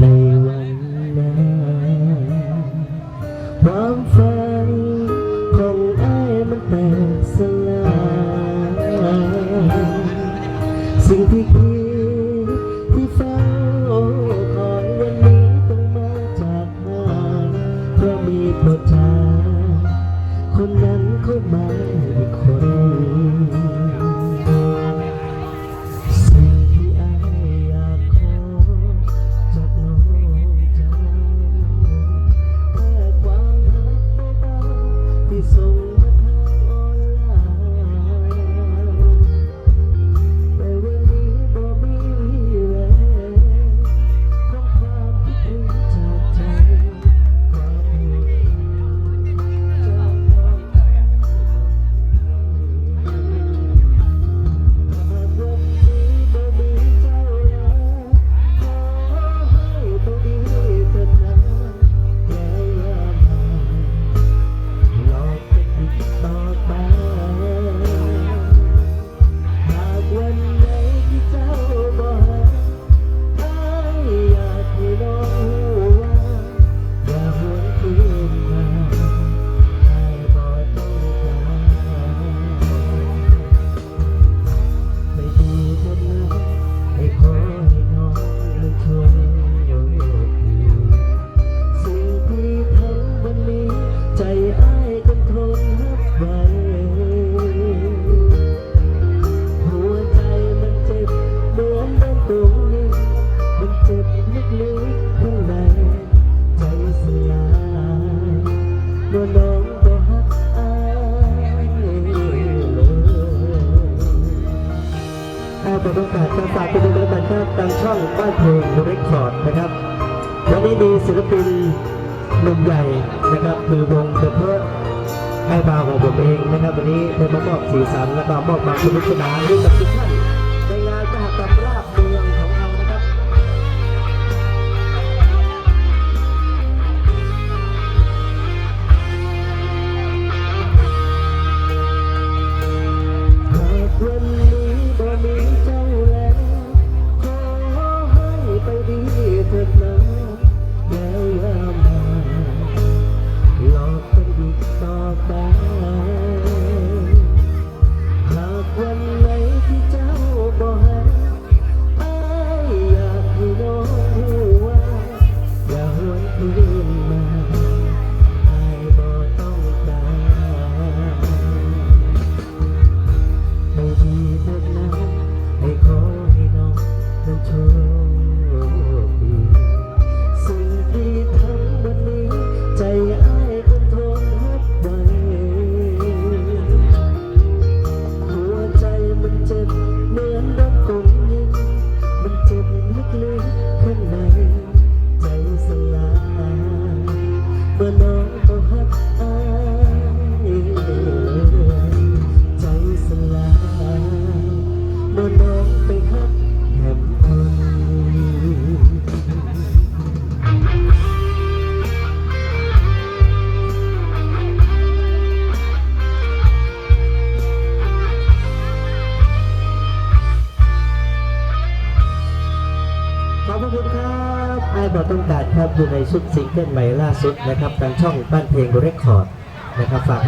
ในวันนั้นความฝันของไอ้มันแตกสลายสิ่งที่คิดที่เฝ้าคอยวันนี้ต้องมาจากหายเพราะมีตัวจาคนนั้นเข้ามาอีกคน so เมื่อน้องบ่ฮักอ้ายเลยถ้าเป็นโอกาสจะฝากเป็นบริการครับทางช่องบ้านเพลงเรคคอร์ดนะครับวันนี้มีศิลปินหนุ่มใหญ่นะครับคือวงเดอะเพิร์ดไอ้บาวของผมเองนะครับวันนี้ได้มามอบสีสันและก็มอบความสนุกสนานให้กับทุกท่านในงานมหกรรม ขอบคุณครับ ไอ้บอต้องการครับอยู่ในชุดซิงเกิลใหม่ล่าสุดนะครับทางช่องบ้านเพลงเรคคอร์ดนะครับฝาก